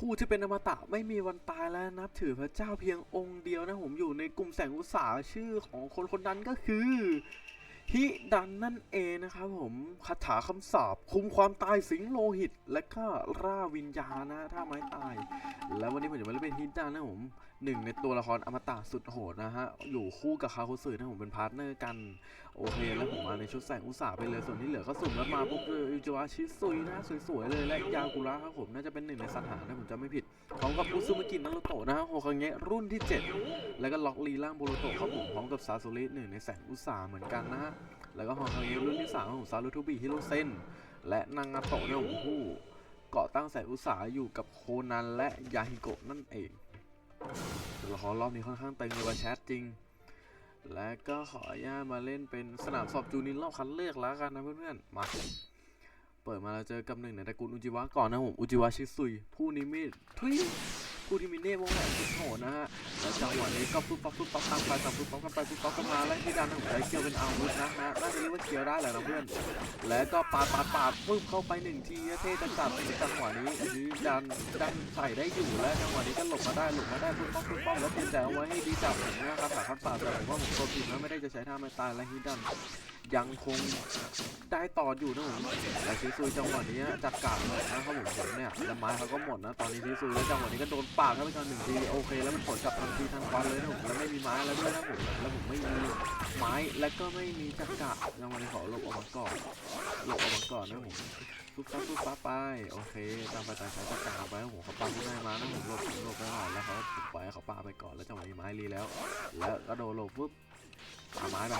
ผู้ที่เป็นอมตะไม่มีวันตายและนับถือพระเจ้าเพียงองค์เดียวนะผมอยู่ในกลุ่มแสงอุตสาหชื่อของคนคนนั้นก็คือฮิดันนั่นเองนะครับผมคาถาคำสาปคุมความตายสิงโลหิต และก็ร่าวิญญาณนะถ้าไม้ตาย แล้ววันนี้ผมจะมาเล่นเป็นฮิดันนะผม หนึ่งในตัวละครอมตะสุดโหดนะฮะ อยู่คู่กับคาโคสึนะผมเป็นพาร์ทเนอร์กัน โอเค แล้วผมมาในชุดแสงอุตสาหไปเลย ส่วนที่เหลือก็สุ่มแล้วมาปุ๊บเลยอิจิวะชิซุยนะสวยๆเลยและยากุระครับผมน่าจะเป็นหนึ่งในสัตหาถ้าผมจำไม่ผิดพร้อมกับอุซุมากินารุโตะนะฮะโฮคังเงะรุ่นที่ 7 แล้วก็ล็อกลีร่างโบโรโตะครับผมพร้อมกับซาซุริหนึ่งในแสงอุตสาหเหมือนกันนะฮะแล้วก็ฮอคังเงะรุ่นที่สามของซารุทุบิฮิโรเซนและนางาโตะเนี่ยผมผู้เกาะตั้งแสงอุตสาหอยู่กับโคนันและยาฮิโกะนั่นเอง ตัวละครรอบนี้ค่อนข้างเต็งเลยว่าแชทจริง และก็ขออนุญาตมาเล่นเป็นสนามสอบจูนินรอบคัดเลือกแล้วกันนะเพื่อนๆ มา เปิดมาเราเจอกับหนึ่งในตระกูลอุจิวะก่อนนะผมอุจิวะชิซุย ผู้นิมิตทุยผู้ที่มีเนตรวงแหวนสุดโหดนะฮะแล้วจังหวะนี้ก็ปุ๊บปั๊บปุ๊บปั๊บตามไปตามปุ๊บปั๊บกันไปปุ๊บปั๊บกันมาและที่ด้านของใจเกียวเป็นอาวุธนะฮะน่าจะเรียกว่าเกียวได้แหละนะเพื่อน แล้วก็ปาดปาดปาดปุ๊บเข้าไปหนึ่งทีเท่จัดจัดในจังหวะนี้อันนี้ดันดันใส่ได้อยู่และจังหวะนี้ก็หลบมาได้หลบมาได้ปุ๊บปั๊บปุ๊บปั๊บแล้วเตรียมใจเอาไว้ให้ดีจับนะครับแต่คัดปาดแต่ผมว่าผมตัวผิดนะไม่ได้จะใช้ท่าไม่ตายและฮิดัน ยังคงได้ต่ออยู่นะผมแต่ซีซุยจังหวะนี้จากกาดเลยนะครับผมผมเนี่ยแล้วไม้เขาก็หมดนะตอนนี้ซีซุยแล้วจังหวะนี้ก็โดนปาดเข้าไปก่อนหนึ่งทีโอเค แล้วมันผลกลับทันทีทันควันเลยนะผมแล้วไม่มีไม้แล้วด้วยนะผมแล้วผมไม่มีไม้และก็ไม่มีจักระจังหวะนี้ขอหลบออกมาก่อนหลบออกมาก่อนนะผมปุ๊บปั๊บปุ๊บปั๊บไปโอเคตามไปตามใช้จักระไปนะผมเขาปาข้างในมานะผมหลบหลบไปก่อนแล้วเขาถูกไปเขาปาไปก่อนแล้วจังหวะนี้ไม้รีแล้ว แล้วก็โดนหลบปุ๊บ ปาไม้ไป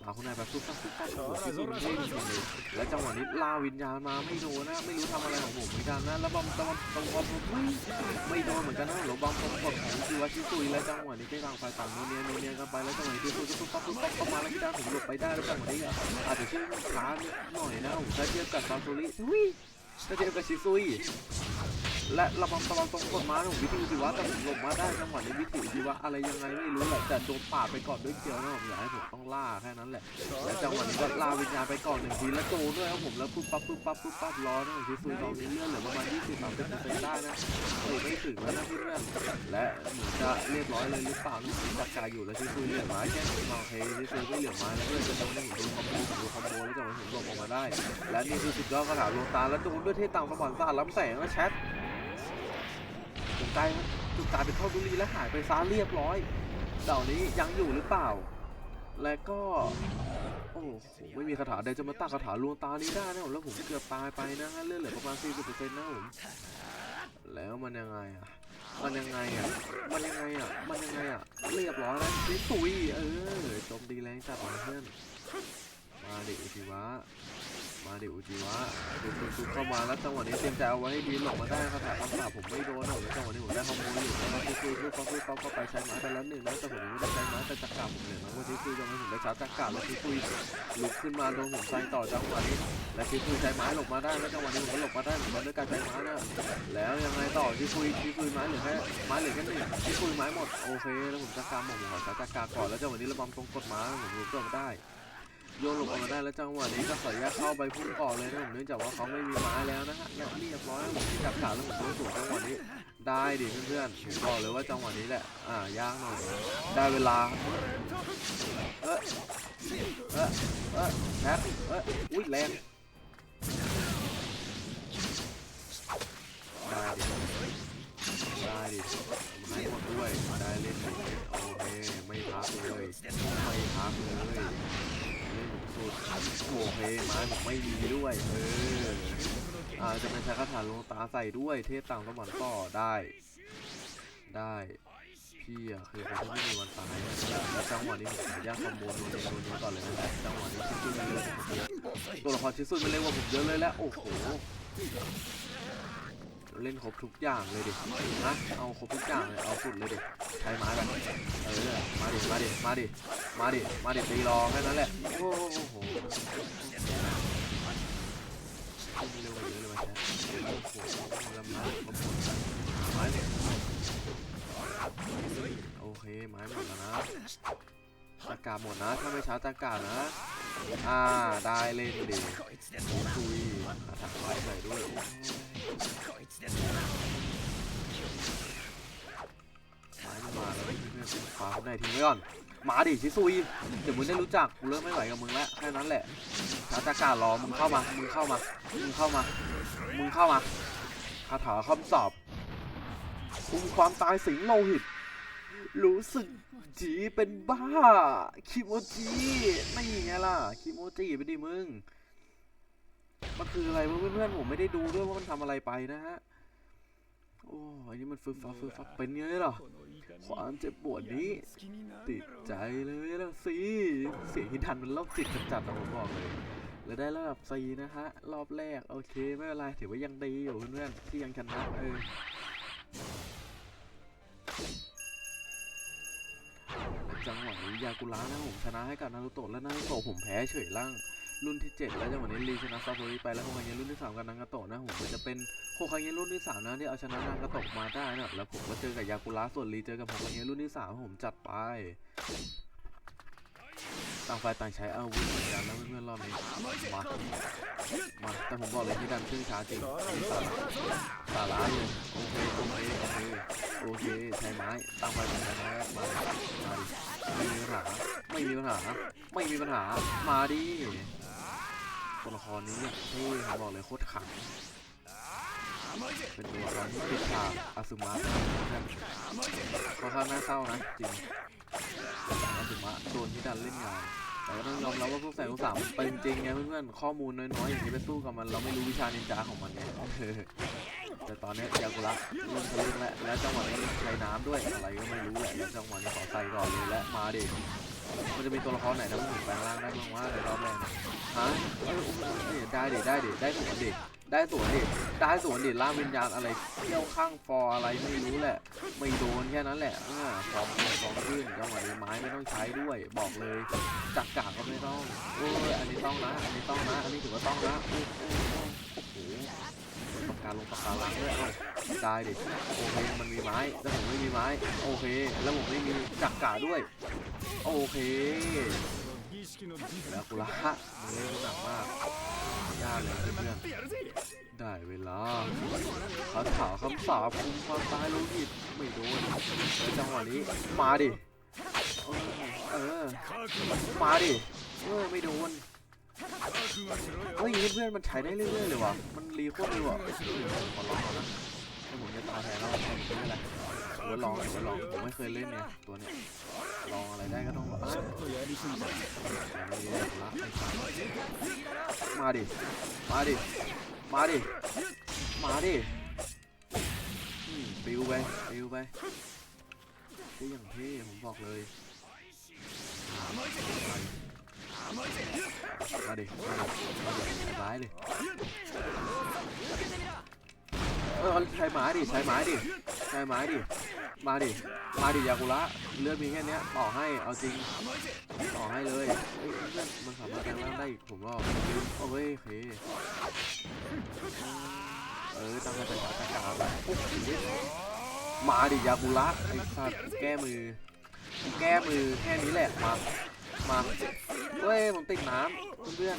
ปาข้างในไปปุ๊บปั๊บปุ๊บปั๊บโอ้โหที่สุดมันเท่จริงๆเลยแล้วจังหวะนี้ลาวิญญาณมาไม่โดนนะ ไม่รู้ทำอะไรของผมเหมือนกันนะ แล้วบอมตะวันตะวันผมไม่ไม่โดนเหมือนกันนะหรือบอมผมกดของคือว่าชิซุยแล้วจังหวะนี้ก็ต่างฝ่ายต่างโนเนียนโนเนียกันไปแล้วจังหวะนี้ชิซุยก็ปุ๊บปั๊บปุ๊บปั๊บเข้ามาแล้วที่ด้านผมหลบไปได้แล้วจังหวะนี้อะอาจจะชื่อช้านิดหน่อยนะผมถ้เทียบกับซาซูริอุ้ยถ้เทียบกับชิซุย และระบำตะวันตรงกดมาผมวิธีสิวะแต่ผมหลบมาได้จังหวะในวิธีสิวะอะไรยังไงไม่รู้แหละแต่โดนปาดไปก่อนด้วยเกลียวนะผมอยากให้ผมต้องล่าแค่นั้นแหละและจังหวะนี้ก็ล่าวิญญาณไปก่อนหนึ่งทีแล้วโจด้วยครับผมแล้วปุ๊บปั๊บปุ๊บปั๊บปุ๊บปั๊บรอนะผมที่ซุยตอนนี้เลื่อนเหลือประมาณ20 30เปอร์เซ็นต์ได้นะโอ้ไม่ถึงแล้วนะเพื่อนและเหมือนจะเรียบร้อยเลยหรือเปล่านะผมจัดการอยู่แล้วที่ซุยเหลือไม้แค่โอเคที่ซุยไม่เหลือไม้แล้วเพื่อนจะต้องให้ผมดูคอมโบดูคอมโบแล้วจังหวะผมหลบออกมาได้ และนี่คือสุดยอดคาถาลวงตาแล้วโดนด้วยเทพต่างสมบัติศาสตร์ล้ำแสงนะแชท กลายจุดกลายเป็นเข้าดุรีและหายไปซาเรียบร้อยเหล่านี้ยังอยู่หรือเปล่า และก็โอ้โหไม่มีคาถาใดจะมาตั้งคาถาลวงตานี้ได้นะผมแล้วผมเกือบตายไปนะฮะเลือดเหลือประมาณ40%นะผมแล้วมันยังไงอะมันยังไงอะมันยังไงอะมันยังไงอะเรียบร้อยแล้วนี่ตุยเออโจมตีแรงจัดมาเพื่อนมาดิอุจิวะ มาดิอุจิวะดูดูดูเข้ามาแล้วจังหวะนี้เตรียมใจเอาไว้ให้ดีหลบมาได้คาถาคำสาปผมไม่โดนหรอกจังหวะนี้ผมได้ขโมยอยู่นะครับที่คือลูกป๊อปลูกป๊อปเข้าไปใช้ไม้ไปแล้วหนึ่งนะแต่ผมไม่ได้ใช้ไม้แต่จักรกาผมเหลือนะว่าที่คือจังหวะผมได้ชาร์จจักรกาแล้วที่คุยลุกขึ้นมาโดนผมใส่ต่อจังหวะนี้และที่คุยใช้ไม้หลบมาได้แล้วจังหวะนี้ผมก็หลบมาได้เหมือนกันด้วยการใช้ไม้นะแล้วยังไงต่อที่คุยที่คุยไม้เหลือแค่ไม้เหลือแค่หนึ่งที่คุยไม้หมดโอเคแล้วผมจักรกาผมขอใช้จักรกาก่อนแล้วจังหวะนี้ระบำตรงกดม้าผมลุกขึ้นมาได้ โยนหลบออกมาได้แล้วจังหวะนี้ก็ขออนุญาตเข้าไปพุ่งก่อนเลยนะผมเนื่องจากว่าเขาไม่มีไม้แล้วนะฮะและเรียบร้อยผมที่จับขาแล้วผมโดนสวนจังหวะนี้ได้ดิเพื่อนๆบอกเลยว่าจังหวะนี้แหละอ่ายากหน่อยได้เวลาเออเออเออแท็บเอออุ้ยแรง ด้วย เทพต่างสมรต่อได้ ได้พี่อะคือคนที่ไม่มีวันตายแล้วจังหวะนี้ผมขออนุญาตคอมโบนโดนโดนนี้ก่อนเลยนะจังหวะนี้ชิซุมันเร็วผมเยอะตัวละครชิซุมันเร็วกว่าผมเยอะเลยแล้วโอ้โหเล่นครบทุกอย่างเลยดินะเอาครบทุกอย่างเลยเอาสุดเลยดิใช้ไม้ไปเออมาดิมาดิมาดิมาดิมาดิตีรองแค่นั้นแหละโอ้โห โอเคไม้หมดแล้วนะตะกาหมดนะถ้าไม่ช้าตะกานะอ่าได้เล่นดีคุยถักไว้ใส่ด้วยไม้มาแล้วเพื่อนๆฟ้าได้ทิ้งไว้ก่อน มาดิชิซุยเดี๋ยวมึงได้รู้จักกูเริ่มไม่ไหวกับมึงแล้วแค่นั้นแหละชาจาการรอมึงเข้ามามึงเข้ามามึงเข้ามามึงเข้ามาคาถาคำสอบคุมความตายสิงโลหิต รู้สึกจีเป็นบ้า คิโมจิไม่ไงล่ะ คิโมจิไปดิมึง มันคืออะไรเพื่อนๆผมไม่ได้ดูด้วยว่ามันทำอะไรไปนะฮะ โอ้อันนี้มันฟึบฟับฟึบฟับเป็นไงล่ะ ความเจ็บปวดนี้ ติดใจเลยละสิเสียงฮิดันมันโรคจิตจัดๆนะผมบอกเลยแล้วได้ระดับซีนะฮะ รอบแรก โอเค ไม่เป็นไร ถือว่ายังดีอยู่เพื่อนๆที่ยังชนะเออจังหวะนี้ยากุระนะผมชนะให้กับนารูโตะและนารูโตะผมแพ้เฉยล่าง รุ่นที่ 7 แล้วจังหวะนี้ลีชนะซาโตริไปแล้วโฮคาเงะรุ่นที่ 3 กับนางกาโตะนะผมจะเป็นโฮคาเงะรุ่นที่ 3 นะที่เอาชนะนางกาโตะมาได้นะแล้วผมก็เจอกับยากุระส่วนลีเจอกับโฮคาเงะรุ่นที่3ผมจัดไปต่างฝ่ายต่างใช้อาวุธเหมือนกันนะเพื่อนๆรอบนี้มามาแต่ผมบอกเลยที่ดันขึ้นช้าจริงสาระเลยโอเคโอเคโอเคโอเคใช้ไม้ต่างฝ่ายต่างใช้ไม้มามาดิไม่มีปัญหาไม่มีปัญหาไม่มีปัญหามาดิ ตัวละครนี้เนี่ยเท่ผมบอกเลยโคตรขัง เป็นตัวละครที่ติดฉากอาซึมะค่อนข้างน่าเศร้านะจริงอาซึมะโดนที่ดันเล่นงานแต่ก็ต้องยอมรับว่าพวกแสงอุตสามเป็นจริงไงเพื่อนๆข้อมูลน้อยๆอย่างนี้ไปสู้กับมันเราไม่รู้วิชานินจาของมันไงเออแต่ตอนนี้ยากุระเริ่มทะลึ่งแล้วและจังหวะนี้ใช้น้ำด้วยอะไรก็ไม่รู้แหละแล้วจังหวะนี้ขอใส่ก่อนเลยและมาเดิ มันจะมีตัวละครไหนทำให้ผมแปลงร่างได้บ้างว่าในรอบแรกเนี่ยฮะเออเออได้ดิได้ดิได้สวนดิได้สวนดิได้สวนดิล่างวิญญาณอะไรเที่ยวข้างฟออะไรไม่รู้แหละ ไม่โดนแค่นั้นแหละอ่าฟองฟองขึ้นจังหวะนี้ไม้ไม่ต้องใช้ด้วย บอกเลยจักรกากก็ไม่ต้องโอ้ยอันนี้ต้องนะอันนี้ต้องนะ อันนี้ถือว่าต้องนะโอ้โหโอ้โหปากกาลงปากกาล้างด้วยเอ้าได้ดิโอเคมันมีไม้แต่ผมไม่มีไม้โอเค แล้วผมไม่มีจักรกาด้วย โอเคแล้วกุละมึงเล่นหนักมากยากเลยเพื่อนๆได้เวลาคาถาคำสาปคุมความตายโลหิตไม่โดนแล้วจังหวะนี้มาดิเออเออมาดิเออไม่โดนเฮ้ยเพื่อนๆมันใช้ได้เรื่อยๆเลยว่ะมันรีโคตรเลยว่ะขอลองก่อนนะถ้าผมจะตายแทนแล้วผมไม่เป็นไรผมว่าลองผมว่าลองผมไม่เคยเล่นเนี่ยตัวเนี้ย ลองอะไรได้ก็ต้องแบบอะมาดิ มาดิ มาดิ มาดิปิวไปปิวไปเท่อย่างเท่ผมบอกเลย มาดิ มาดิมาดิร้ายดิเออใช้ไม้ดิ ใช้ไม้ดิ ใช้ไม้ดิ มาดิ มาดิยากุระเลือดมีแค่นี้ต่อให้เอาจริงต่อให้เลยเพื่อนมันสามารถแปลงร่างได้อีกผมว่าโอเคโอเคเออตั้งแต่ฉากาแบบปุ๊บมาดิยากุระไอ้สัตว์แก้มือ แก้มือแค่นี้แหละมามาเฮ้ยผมติดน้ำเพื่อน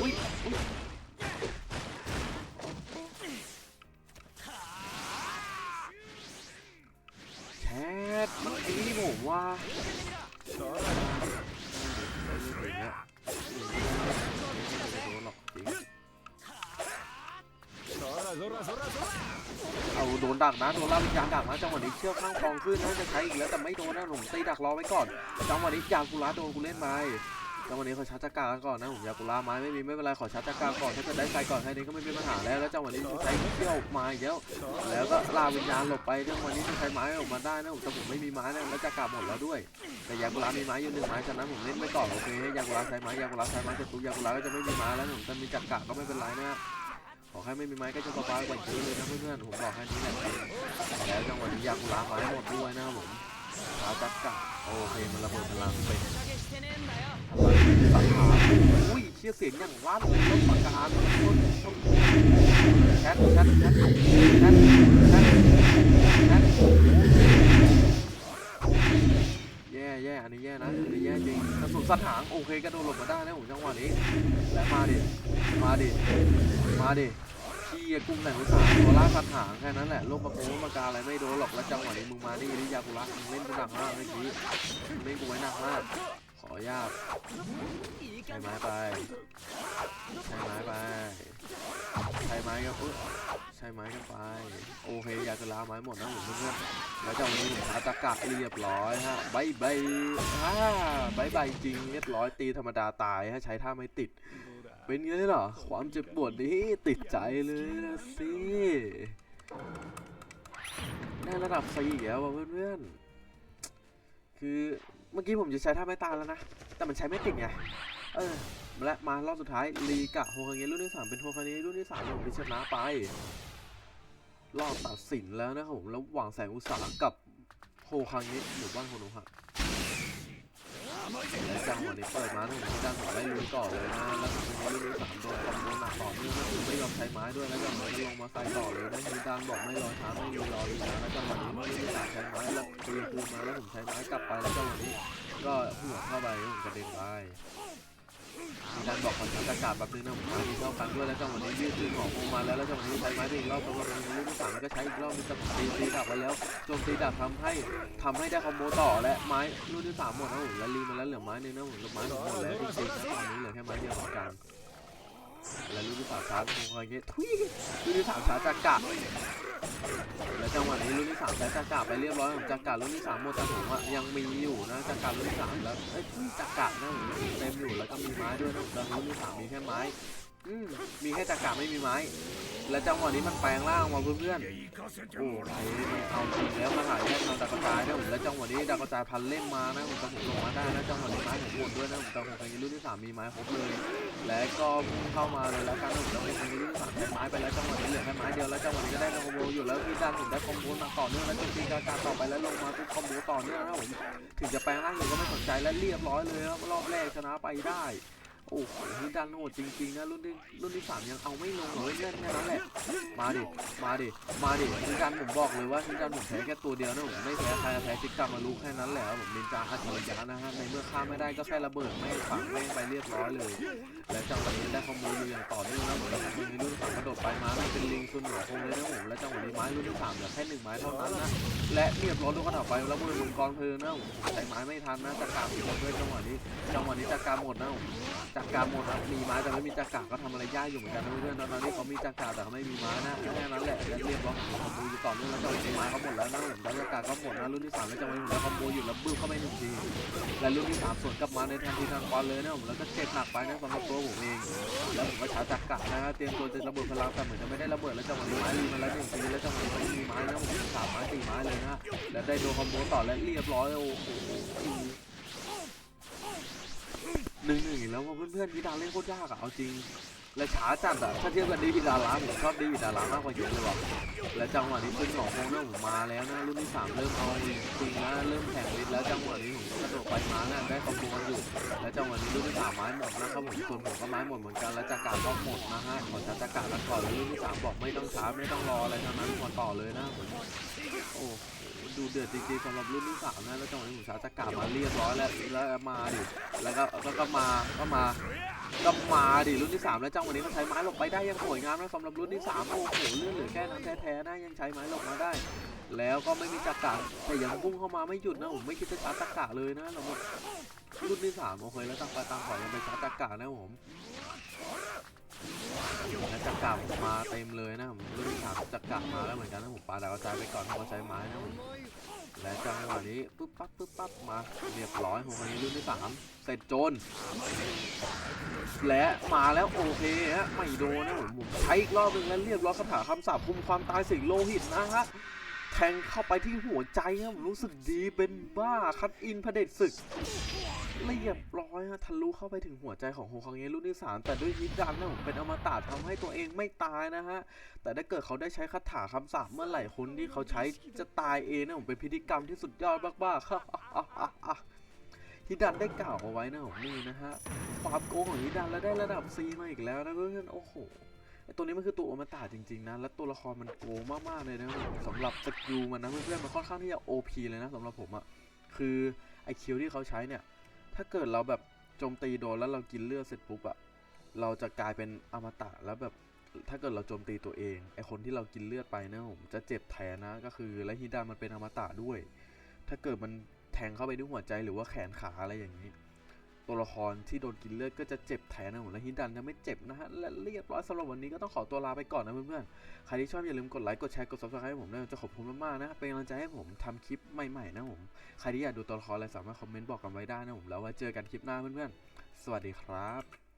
อุ้ยอุ้ย ดักนะโดนล่าวิญญาณดักนะจังหวะนี้เชือกข้างฟองขึ้นนะจะใช้อีกแล้วแต่ไม่โดนนะผมตีดักรอไว้ก่อนจังหวะนี้ยากุระโดนกูเล่นไม้จังหวะนี้เขาชาร์จจักรกันก่อนนะผมยากุระไม้ไม่มีไม่เป็นไรขอชาร์จจักรก่อนถ้าจะได้ใส่ก่อนแค่นี้ก็ไม่มีปัญหาแล้วแล้วจังหวะนี้ใช้เชือกมาอีกแล้วแล้วก็ลาวิญญาณหลบไปจังหวะนี้จะใช้ไม้ออกมาได้นะผมแต่ผมไม่มีไม้นะแล้วจักรหมดแล้วด้วย แต่ยากุระมีไม้อยู่หนึ่งไม้ฉะนั้นผมเล่นไว้ก่อนโอเคยากุระใช้ไม้ยากุระใช้ไม้เสร็จปุ๊บยากุระก็จะไม่มีไม้แล้วผมจะมีจักรก็ไม่เป็นไรนะ ขอแค่ไม่มีไม้ก็จะสบายกว่าเยอะเลยนะเพื่อนๆผมบอกแค่นี้แหละแล้วจังหวะนี้ยากุระไม้หมดด้วยนะครับผมขาจักกะโอเคมันระเบิดพลังไปทำลายสังหารอุ้ยเชี่ยเสียงอย่างลั่นรถปากกาแคทแคทแคทแชทแชทแชทแชท อันนี้แย่นะ อันนี้แย่จริงกระสุนสัตว์หางโอเคกระโดดหลบมาได้นะผมจังหวะนี้ และมาดิ มาดิ มาดิเชี่กลุ่มแหล่งอุตสาตัวล่าสัตว์หางแค่นั้นแหละโลกประโกงมากาอะไรไม่โดนหรอก แล้วจังหวะนี้มึงมานี่ริยากุระมึงเล่นกูหนักมากเมื่อกี้เล่นกูไว้หนักมาก ขออนุญาตใช้ไม้ไปใช้ไม้ไปใช้ไม้ก็เออ ใช้ไม้กันไป โอเคอยากจะลาไม้หมดนะผมเพื่อนๆแล้วจังหนี้ผมหาตะกะเรียบร้อยฮะบายบายอ่าบายบายจริงเรียบร้อยตีธรรมดาตายฮะใช้ท่าไม่ติด เป็นไงล่ะความเจ็บปวดนี้ติดใจเลยนะสิได้ระดับ4อีกแล้วว่ะเพื่อนๆคือเมื่อกี้ผมจะใช้ท่าไม้ตายแล้วนะ แต่มันใช้ไม่ติดไง เออ และมารอบสุดท้ายลีกะโฮคาเงะรุ่นที่ 3 เป็นโฮคาเงะรุ่นที่3ผมพิชนะไป รอบตัดสินแล้วนะครับผมระหว่างแสงอุตสาหกับโฮคาเงะหมู่บ้านโคโนฮะและจังหวะนี้เปิดมาหนุ่มที่ด้านขวาได้ลุยก่อนเลยนะแล้วตรงนี้ลุยสามโดนคอมโบหนักต่อเนื่องก็คือไม่ยอมใช้ไม้ด้วยแล้วจังหวะนี้ลงมาใส่ต่อเลยนะฮีดานบอกไม่รอช้าไม่มีรอลีนะแล้วจังหวะนี้ลุยสามใช้ไม้แล้วตีคืนมาแล้วผมใช้ไม้กลับไปแล้วจังหวะนี้ก็หัวเข้าไปผมกระเด็นไป ฮีดานบอกคอนทักอากาศแบบนึงนะผมมาดีเท่ากันด้วยแล้วจังหวะนี้ยืดตีหงอกลงมาแล้วแล้วจังหวะนี้ใช้ไม้ไปอีกรอบตัวเป็นลูกที่สามแล้วก็ใช้อีกรอบมีจังหวะตีตีดับไปแล้วโจมตีดับทำให้ทำให้ได้คอมโบต่อและไม้ลูกที่สามหมดนะผมแล้วรีมาแล้วเหลือไม้หนึงนะผมไม้หมดแล้วจริงๆนะตอนนี้เหลือแค่ไม้เดียวเหมือนกัน และรุ่นที่สามชาร์จคงคอยเงี้ยทุยลูกนที่สามชาร์จจากกะแล้วจังหวะนี้ลูกนที่สามใช้จากกะไปเรียบร้อยของจากกะลูกนที่สามหมดแต่ผมอะยังมีอยู่นะจากกะลูกนที่สามแล้วไอ้ยจากกะนะผมเต็มอยู่แล้วก็มีไม้ด้วยนะแต่รุ่นที่สามมีแค่ไม้ อืมมีแค่จากกะไม่มีไม้ และจังหวะนี้มันแปลงร่างมาเพื่อนๆ โอ้ไอ้เอาจริงแล้วมาหาแยกมาดาวกระจายนะผมแล้วจังหวะนี้ดาวกระจายพันเล่มมานะผมจะผมลงมาได้นะจังหวะนี้ไม้ผมหมดด้วยนะผมจะผมไปรุ่นที่สามมีไม้ครบเลย และก็เข้ามาเลยแล้วกันผมจะไปรุ่นที่สามใช้ไม้ไปแล้วจังหวะนี้เหลือแค่ไม้เดียวแล้วจังหวะนี้ก็ได้คอมโบอยู่แล้วที่ด้านผมได้คอมโบมาต่อเนื่องแล้วจนตีการการต่อไปแล้วลงมาทุกคอมโบต่อเนื่องนะผมถึงจะแปลงร่างอยู่ก็ไม่สนใจและเรียบร้อยเลยครับรอบแรกชนะไปได้ โอ้โหนี่ดันโหดจริงๆนะรุ่นที่รุ่นที่สามยังเอาไม่ลงเลยเนี่ยแค่นั้นแหละ มาดิ มาดิ มาดินินจาผมบอกเลยว่านินจาผมแพ้แค่ตัวเดียวนะผมไม่แพ้ใครแพ้จิกกามารุแค่นั้นแหละผมนินจาอัจฉริยะนะฮะในเมื่อฆ่าไม่ได้ก็แค่ระเบิดไม่ฝังแม่ไปเรียบร้อยเลย และจังหวะนี้ได้คอมโบอยู่อย่างต่อเนื่องนะผมแล้วมีรุ่นสามกระโดดไปมาไม่เป็นลิงซุนหัวคงเลยนะผมและจังหวะนี้ไม้รุ่นที่สามเหลือแค่หนึ่งไม้เท่านั้นนะและเรียบร้อยลูกกระถาไปแล้วมือมังกรเพลิงนะผมใช้ไม้ไม่ทันนะจักรกาหมดด้วยจังหวะนี้จังหวะนี้จักรกาหมดนะผมจักรการหมดนะมีไม้แต่ไม่มีจักรก็ทำอะไรยากอยู่เหมือนกันนะเพื่อนๆตอนนี้เขามีจักรแต่เขาไม่มีไม้นะแค่นั้นแหละเรียบร้อยคอมโบอยู่ต่อเนื่องแล้วจังหวะไม้เขาหมดแล้วนะผมแล้วจักรก็หมดนะรุ่นที่สามแล้วจังหวะนี้ผมแล้วคอมโบอยู่แล้วบึ้มเข้าไปหนึ่งทีและรุ่นที่สามสวนกลับมาในทันทีทันควันเลยนะผมแล้วก็เจ็บหนักไปนะสำหรับตัวผมเองแล้วผมก็ชาจักกะนะเตรียมตัวจะระเบิดพลังแต่เหมือนจะไม่ได้ระเบิดแล้วจังหวะนี้ไม้รีมาแล้วหนึ่งทีแล้วจังหวะนี้เขาไม่มีไม้นะผมสามไม้สี่ไม้เลยนะแล้วได้โดนคอมโบต่อและเรียบร้อยโอ้โห หนึ่งหนึ่งอีกแล้วว่าเพื่อนๆวิดาเล่นโคตรยากอะเอาจริง และช้าจัดอะถ้าเทียบกับดีวิดาล้าผมชอบดีวิดาล้ามากกว่าเยอะเลยว่ะและจังหวะนี้ปืนของคงเริ่มผมมาแล้วนะรุ่นที่สามเริ่มเอาจริงนะเริ่มแข่งฤทธิ์แล้วจังหวะนี้ผมก็กระโดดไปมานะได้คอมโบกันอยู่และจังหวะนี้รุ่นที่สามไม้หมดนะครับผมส่วนผมก็ไม้หมดเหมือนกันและจากการก็หมดนะฮะขอจัดจากการกันก่อนแล้วรุ่นที่สามบอกไม่ต้องช้าไม่ต้องรออะไรทั้งนั้นมาต่อเลยนะผมโอ้โหดูเดือดจริงๆสำหรับรุ่นที่สามนะแล้วจังหวะนี้ผมชาจจากการมาเรียบร้อยแล้วแล้วมาดิแล้วก็ก็ก็มาก็มา ก็มาดิรุ่นที่สามแล้วจังวะนี้มันใช้ไม้หลบไปได้ยังสวยงามนะสำหรับรุ่นที่สามโอ้โหเลื่อนเหลือแค่นั้นแท้ๆนะยังใช้ไม้หลบมาได้ แล้วก็ไม่มีจักระแต่ยังพุ่งเข้ามาไม่หยุดนะผมไม่คิดจะชาร์จจักระเลยนะสำหรับรุ่นที่สามโอเคแล้วตั้งไปตั้งขอยังไปชาร์จจักระนะผมและจักระมาเต็มเลยนะผมรุ่นที่สามจักระมาแล้วเหมือนกันนะผมปาดาวกระจายไปก่อนที่เขาใช้ไม้นะผม และจังหวะนี้ปุ๊บปั๊บปุ๊บปั๊บมาเรียบร้อยหัวคนนี้รุ่นที่สามเสร็จโจนและมาแล้วโอเคฮะไม่โดนนะผมใช้อีกรอบหนึงแล้วเรียบร้อยคาถาคำสาปคุมความตายสิงโลหิตนะฮะ ทงเข้าไปที่หัวใจครับผมรู้สึกดีเป็นบ้าคัดอินพระเดชศึกเรียบร้อยฮะทะลุเข้าไปถึงหัวใจของโฮคังเงรุ่นที่สามแต่ด้วยฮิตดันนะผมเป็นอมตะทำให้ตัวเองไม่ตายนะฮะ แต่ถ้าเกิดเขาได้ใช้คาถาคำสาปเมื่อไหร่คนที่เขาใช้จะตายเองนะผมเป็นพิธีกรรมที่สุดยอดมากๆฮิดันได้กล่าวเอาไว้นะผมนี่นะฮะความโกงของฮิดันแล้วได้ระดับ C มาอีกแล้วนะเพื่อนโอ้โห ตัวนี้มันคือตัวอมตะจริงๆนะ แล้วตัวละครมันโกงมากๆเลยนะสำหรับสกิลมันนะเพื่อนๆมันค่อนข้างที่จะ OP เลยนะสำหรับผมอะคือไอคิวที่เขาใช้เนี่ย ถ้าเกิดเราแบบโจมตีโดนแล้วเรากินเลือดเสร็จปุ๊บอะเราจะกลายเป็นอมตะแล้วแบบถ้าเกิดเราโจมตีตัวเองไอคนที่เรากินเลือดไปนะผมจะเจ็บแทนนะก็คือและฮิดันมันเป็นอมตะด้วย ถ้าเกิดมันแทงเข้าไปที่หัวใจหรือว่าแขนขาอะไรอย่างนี้ ตัวละครที่โดนกินเลือดก็จะเจ็บแทนนะผมและฮิดันจะไม่เจ็บนะฮะและเรียบร้อยสำหรับวันนี้ก็ต้องขอตัวลาไปก่อนนะเพื่อนๆใครที่ชอบอย่าลืมกดไลค์กดแชร์กด subscribe ให้ผมด้วยจะขอบคุณมากๆนะเป็นกำลังใจให้ผมทำคลิปใหม่ๆนะผมใครที่อยากดูตัวละครอะไรสามารถคอมเมนต์บอกกันไว้ได้นะผมแล้วไว้เจอกันคลิปหน้าเพื่อนๆสวัสดีครับ